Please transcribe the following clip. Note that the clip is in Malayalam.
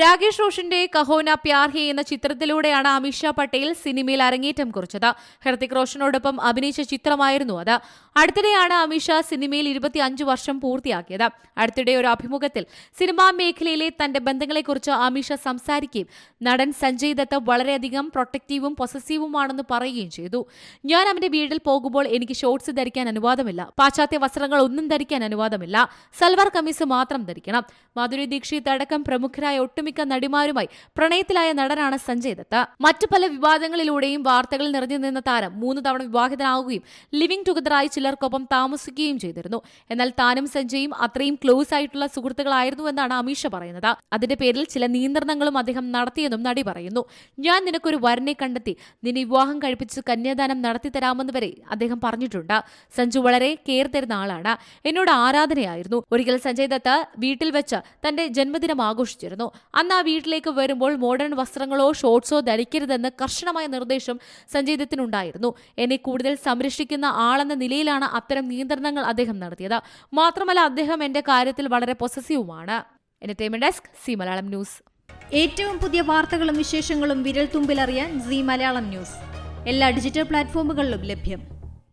രാകേഷ് റോഷന്റെ കഹോന പ്യാർ ഹെ എന്ന ചിത്രത്തിലൂടെയാണ് അമിത്ഷാ പട്ടേൽ സിനിമയിൽ അരങ്ങേറ്റം കുറിച്ചത്. ഹൃതിക് റോഷനോടൊപ്പം അഭിനയിച്ച ചിത്രമായിരുന്നു അത്. അടുത്തിടെയാണ് അമിത്ഷാ സിനിമയിൽ ഇരുപത്തിയഞ്ച് വർഷം പൂർത്തിയാക്കിയത്. അടുത്തിടെ ഒരു അഭിമുഖത്തിൽ സിനിമാ മേഖലയിലെ തന്റെ ബന്ധങ്ങളെക്കുറിച്ച് അമിത്ഷാ സംസാരിക്കുകയും നടൻ സഞ്ജയ് ദത്ത് വളരെയധികം പ്രൊട്ടക്റ്റീവും പൊസസീവുമാണെന്ന് പറയുകയും ചെയ്തു. ഞാൻ അവന്റെ വീട്ടിൽ പോകുമ്പോൾ എനിക്ക് ഷോർട്സ് ധരിക്കാൻ അനുവാദമില്ല. പാശ്ചാത്യ വസ്ത്രങ്ങൾ ഒന്നും ധരിക്കാൻ അനുവാദമില്ല. സൽവാർ കമ്മീസ് മാത്രം ധരിക്കണം. മാധുരി ദീക്ഷിത് അടക്കം പ്രമുഖരായ ഒട്ടുമിക്ക നടിമാരുമായി പ്രണയത്തിലായ നടനാണ് സഞ്ജയ് ദത്ത. മറ്റു പല വിവാദങ്ങളിലൂടെയും വാർത്തകളിൽ നിറഞ്ഞു നിന്ന താരം മൂന്ന് തവണ വിവാഹിതനാവുകയും ലിവിംഗ് ടുഗദറായി ചിലർക്കൊപ്പം താമസിക്കുകയും ചെയ്തിരുന്നു. എന്നാൽ താനും സഞ്ജയും അത്രയും ക്ലോസ് ആയിട്ടുള്ള സുഹൃത്തുക്കളായിരുന്നു എന്നാണ് അമീഷ പറയുന്നത്. അതിന്റെ പേരിൽ ചില നിയന്ത്രണങ്ങളും അദ്ദേഹം നടത്തിയെന്നും നടി പറയുന്നു. ഞാൻ നിനക്കൊരു വരനെ കണ്ടെത്തി. നിന്നെ വിവാഹം കഴിപ്പിച്ച് കന്യാദാനം നടത്തി തരാമെന്ന് വരെ അദ്ദേഹം പറഞ്ഞിട്ടുണ്ട്. സഞ്ജു വളരെ കെയർ തരുന്ന ആളാണ്. എന്നോട് ആരാധനയായിരുന്നു. ഒരിക്കൽ സഞ്ജയ് ദത്ത് വീട്ടിൽ വെച്ച് തന്റെ ജന്മദിനം ആഘോഷിച്ചിരുന്നു. അന്ന് ആ വീട്ടിലേക്ക് വരുമ്പോൾ മോഡേൺ വസ്ത്രങ്ങളോ ഷോർട്സോ ധരിക്കരുതെന്ന് കർശനമായ നിർദ്ദേശം സഞ്ജയ് ദത്തിനുണ്ടായിരുന്നു എന്നെ കൂടുതൽ സംരക്ഷിക്കുന്ന ആളെന്ന നിലയിലാണ് അത്തരം നിയന്ത്രണങ്ങൾ അദ്ദേഹം നടത്തിയത്. മാത്രമല്ല അദ്ദേഹം എന്റെ കാര്യത്തിൽ വളരെ പൊസസീവുമാണ് ഡെസ്ക് സി മലയാളം ന്യൂസ് ഏറ്റവും പുതിയ വാർത്തകളും വിശേഷങ്ങളും വിരൽ തുമ്പിലറിയാൻ സി മലയാളം ന്യൂസ് എല്ലാ ഡിജിറ്റൽ പ്ലാറ്റ്ഫോമുകളിലും ലഭ്യം.